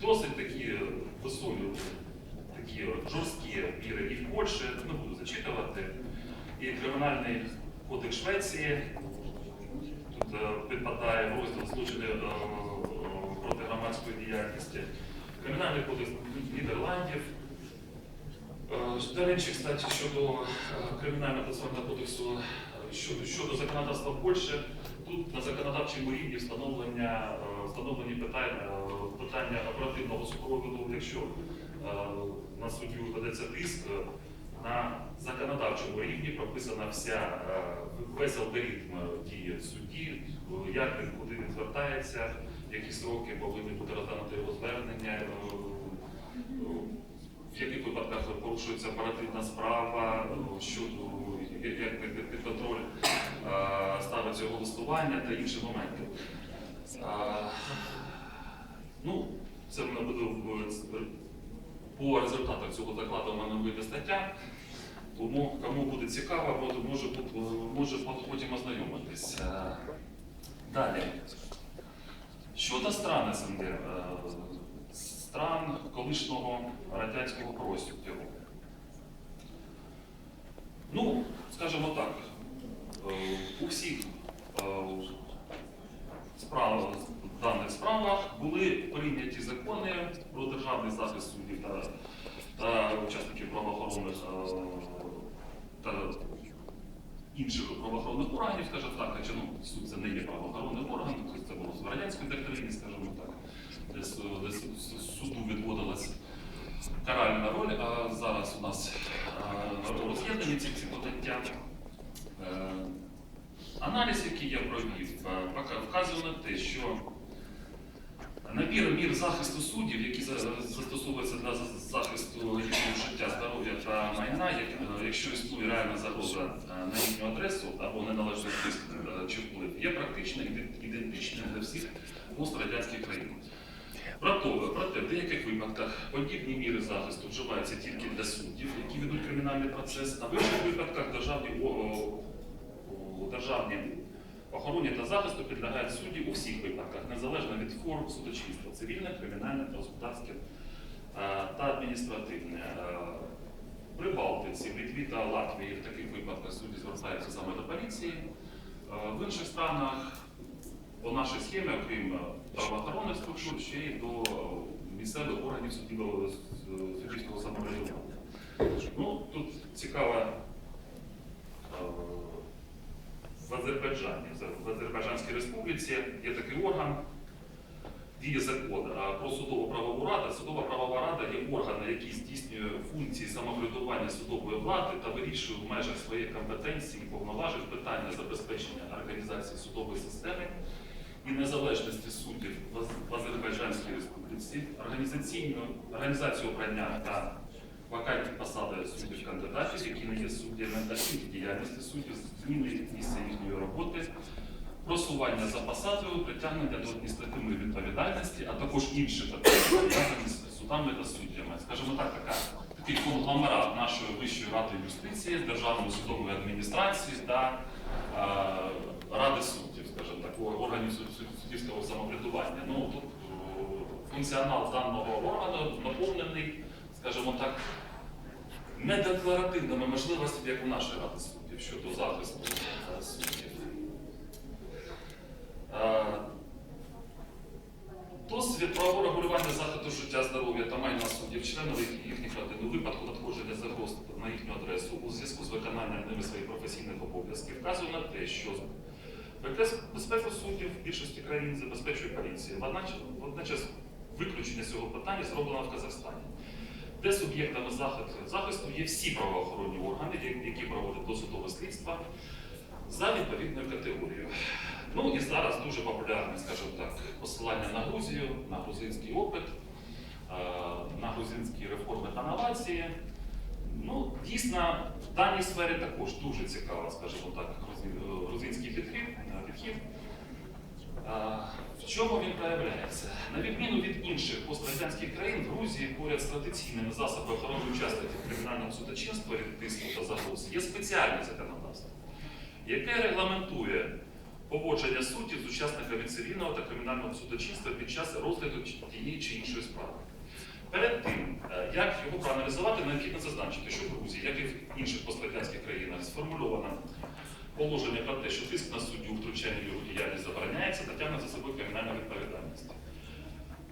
досить такі високі, такі жорсткі міри і в Польщі, не буду зачитувати, і Кримінальний кодекс Швеції тут е, підпадає розділ злочини е, е, проти громадської діяльності, Кримінальний кодекс Нідерландів. Е, До речі, кстати, щодо е, кримінального процесуального кодексу, е, щодо, щодо законодавства Польщі, тут на законодавчому рівні встановлення, е, встановлені питання, е, питання оперативного супроводу, якщо е, на суддю ведеться тиск, на законодавчому рівні прописана вся весь алгоритм дії судді, як він куди він звертається, які сроки повинні бути розглянути його звернення. в яких випадках порушується оперативна справа щодо як під контроль ставиться його листування та інші моменти. Е, Ну, це мене буде по результатах цього докладу в мене вийде стаття. Тому кому буде цікаво, може, може, потім ознайомитись. Е, Далі. Щодо стран СНД, е, стран колишнього радянського простору. Ну, скажімо так, е, у всіх е, справ, даних справах були прийняті закони про державний захист суддів та, та учасників правоохоронних е, та інших правоохоронних органів, скажімо так, хоча ну, суд це не є правоохоронним органом, тобто це було в радянській доктрині, скажімо так, де, де су- су- суду відводилась каральна роль, а зараз у нас е, роз'єднані ці ці поняття. Е, Аналіз, який я провів, е, вказує на те, що набір мір захисту суддів, які застосовуються для захисту життя, здоров'я та майна, е, якщо існує реальна загроза на їхню адресу або неналежний тиск чи вплив, є практично ідентичним для всіх пострадянських країн. Проте в деяких випадках подібні міри захисту вживаються тільки для суддів, які ведуть кримінальний процес, а в інших випадках державні, о- о- охороні та захисту підлягають судді у всіх випадках, незалежно від форм судочинства, цивільне, кримінальне, господарське е, та адміністративне. Е, При Балтиці, Літві та Латвії в таких випадках судді звертаються саме до поліції. Е, В інших странах по нашій схемі, окрім правоохоронних структур, ще й до місцевих органів суддівського самоврядування. Ну, тут цікаво е, в Азербайджані, в Азербайджанській республіці є такий орган, діє закон про судову правову раду. Судова правова рада є органом, який здійснює функції самоврядування судової влади та вирішує в межах своєї компетенції і повноважень питання забезпечення організації судової системи і незалежності суддів в Азербайджанській республіці, організаційну організацію обрання та вакантні посади суддів кандидатів, які не є суддями, та ціль діяльності суддів, зміни місця їхньої роботи, просування за посадою, притягнення до адміністративної відповідальності, а також інші пов'язані з судами та суддями. Скажімо так, така, такий конгломерат нашої Вищої ради юстиції, Державної судової адміністрації та е, Ради суддів, скажімо так, органів суд- суд- суддівського самоврядування. Ну, тут функціонал даного органу наповнений, скажімо так, недекларативними можливостями, як у нашої ради суддів щодо захисту суддів. Е, Досвід правового регулювання захисту життя, здоров'я та майна суддів, членів їхніх родин у випадку надходження загроз на їхню адресу у зв'язку з виконанням ними своїх професійних обов'язків вказує на те, що Безпеку- суддів в більшості країн забезпечує поліція. Водночас, виключення цього питання зроблено в Казахстані, де суб'єктами захисту, є всі правоохоронні органи, які проводять досудове слідство за відповідною категорією. Ну і зараз дуже популярне, скажімо так, посилання на Грузію, на грузинський опит, е, на грузинські реформи та новації. Ну, дійсно, в даній сфері також дуже цікаво, скажімо так, грузин- грузинський підхід. В чому він проявляється? На відміну від інших пострадянських країн, в Грузії поряд з традиційними засобами охорони учасників кримінального судочинства від тиску та загроз є спеціальне законодавство, яке регламентує поводження суддів з учасниками цивільного та кримінального судочинства під час розгляду тієї чи іншої справи. Перед тим, е, як його проаналізувати, необхідно зазначити, що в Грузії, як і в інших пострадянських країнах, сформульовано положення про те, що тиск на суддю втручання в його діяльність забороняється та за собою кримінальну відповідальність.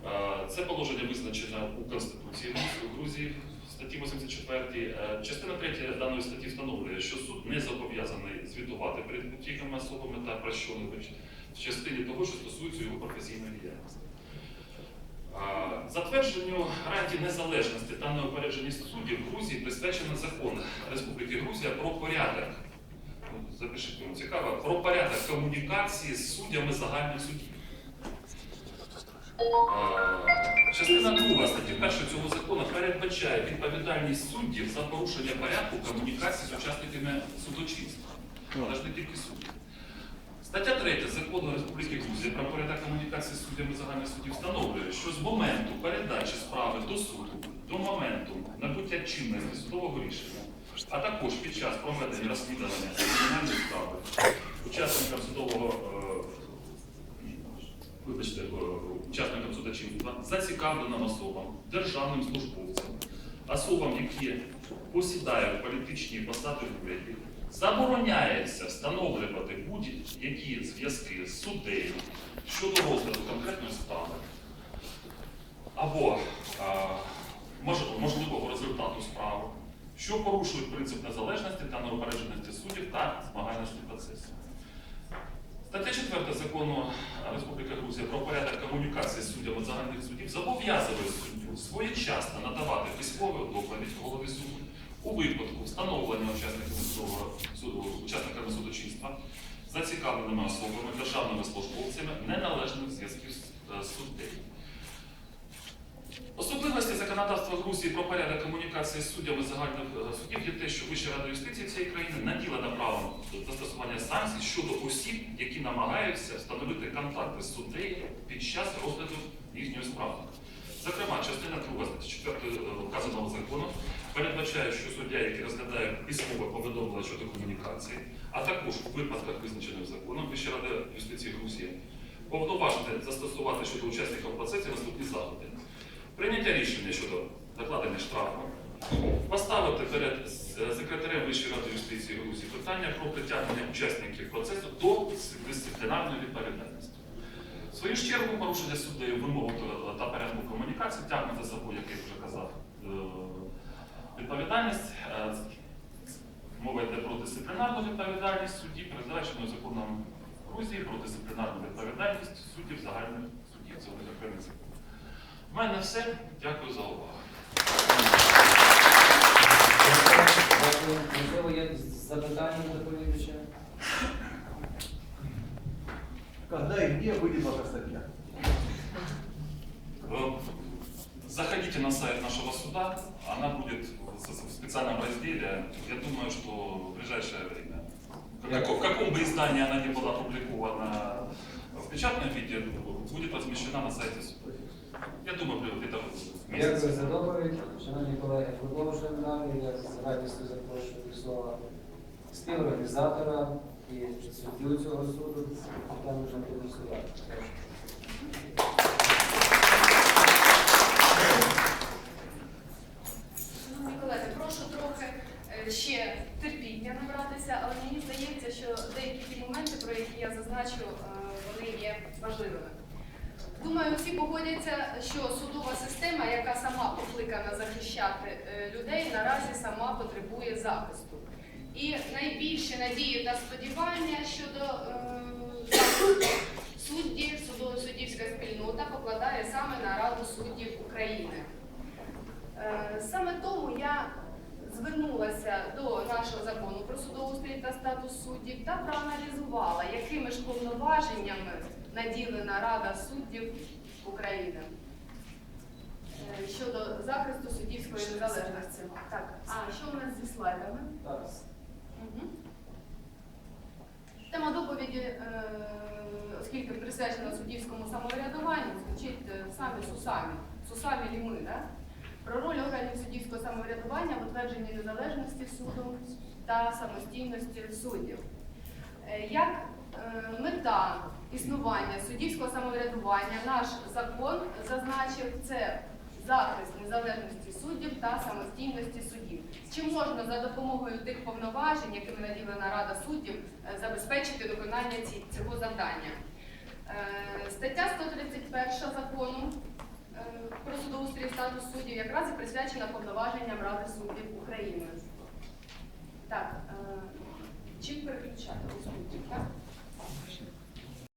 Е, Це положення визначено у Конституції Грузії в статті 84. Е, Частина 3 даної статті встановлює, що суд не зобов'язаний звітувати перед будь-якими особами та прощеними в частині того, що стосується його професійної діяльності. Е, Затвердженню гарантій незалежності та неупередженості суддів Грузії присвячено закон Республіки Грузія про порядок. Запишіть, мені цікаво, про порядок комунікації з суддями загальних судів. Частина 2 статті 1 цього закону передбачає відповідальність суддів за порушення порядку комунікації з учасниками судочинства, але ж не тільки суддів. Стаття 3 закону Республіки Грузія про порядок комунікації з суддями загальних судів встановлює, що з моменту передачі справи до суду до моменту набуття чинності судового рішення, а також під час проведення розслідування кримінальної справи учасникам судового е, вибачте, е, учасникам судочинства, зацікавленим особам, державним службовцям, особам, які посідають політичні посади в уряді, забороняється встановлювати будь-які зв'язки з суддею щодо розгляду конкретної справи. Або е, що порушують принцип незалежності та неупередженості суддів та змагальності процесу. Стаття 4 закону Республіки Грузія про порядок комунікації з суддями загальних судів зобов'язує суддю своєчасно надавати письмову доповідь голові суду у випадку встановлення учасниками судочинства, зацікавленими особами, державними службовцями неналежних зв'язків з е, суддею. Законодавства Грузії про порядок комунікації з суддями загальних е, судів є те, що Вища рада юстиції цієї країни наділена правом застосування санкцій щодо осіб, які намагаються встановити контакти з суддею під час розгляду їхньої справи. Зокрема, частина 2 статті 4 вказаного закону передбачає, що суддя, який розглядає письмове повідомлення щодо комунікації, а також у випадках, визначених законом, Вища рада юстиції Грузії повноважити застосувати щодо учасників процесу наступні заходи. Прийняття рішення щодо накладення штрафу, поставити перед е, секретарем Вищої ради юстиції Грузії питання про притягнення учасників процесу до дисциплінарної відповідальності. В свою ж чергу порушення суддею вимог та порядку комунікації тягне за собою, як я вже казав, е, відповідальність. Е, Мова йде про дисциплінарну відповідальність судді, передбачену законом Грузії про дисциплінарну відповідальність суддів загальних суддів. Це окремий закон. У мене все. Дякую за увагу. Дякую. Можливо, є запитання до доповідача? Когда и где выйдет ваша статья? Заходите на сайт нашего суда, она будет в в специальном разделе. Я думаю, что в ближайшее время. В каком, в каком бы издании она не была опубликована в печатном виде, будет размещена на сайте суда. Я думаю, в месяц. Дякую за доповідь. Шановні колеги, продовжуємо далі. Я з радістю запрошую до слова співорганізатора і суддю цього суду, Тетяну Жантину Суда. Шановні колеги, прошу трохи е, ще терпіння набратися, але мені здається, що деякі ті моменти, про які я зазначу, е, вони є важливими. Думаю, всі погодяться, що судова система, яка сама покликана захищати е, людей, наразі сама потребує захисту. І найбільші надії та сподівання щодо е, судді, судово- суддівська спільнота покладає саме на Раду суддів України. Е, Саме тому я звернулася до нашого закону про судоустрій та статус суддів та проаналізувала, якими ж повноваженнями наділена Рада суддів України е, щодо захисту суддівської незалежності. Так, а що у нас зі слайдами? Так. Мгм. Тема доповіді, е, оскільки присвячена суддівському самоврядуванню, звучить е, самі сусамі, сусамі ліми, да? про роль органів суддівського самоврядування в утвердженні незалежності суду та самостійності суддів. Як мета існування суддівського самоврядування наш закон зазначив це захист незалежності суддів та самостійності суддів. Чи можна за допомогою тих повноважень, якими наділена Рада суддів, е, забезпечити виконання цього завдання? Е, Стаття 131 закону е, про судоустрій статус суддів якраз і присвячена повноваженням Ради суддів України. Так, е, чим переключати? Ось тут. Thank you.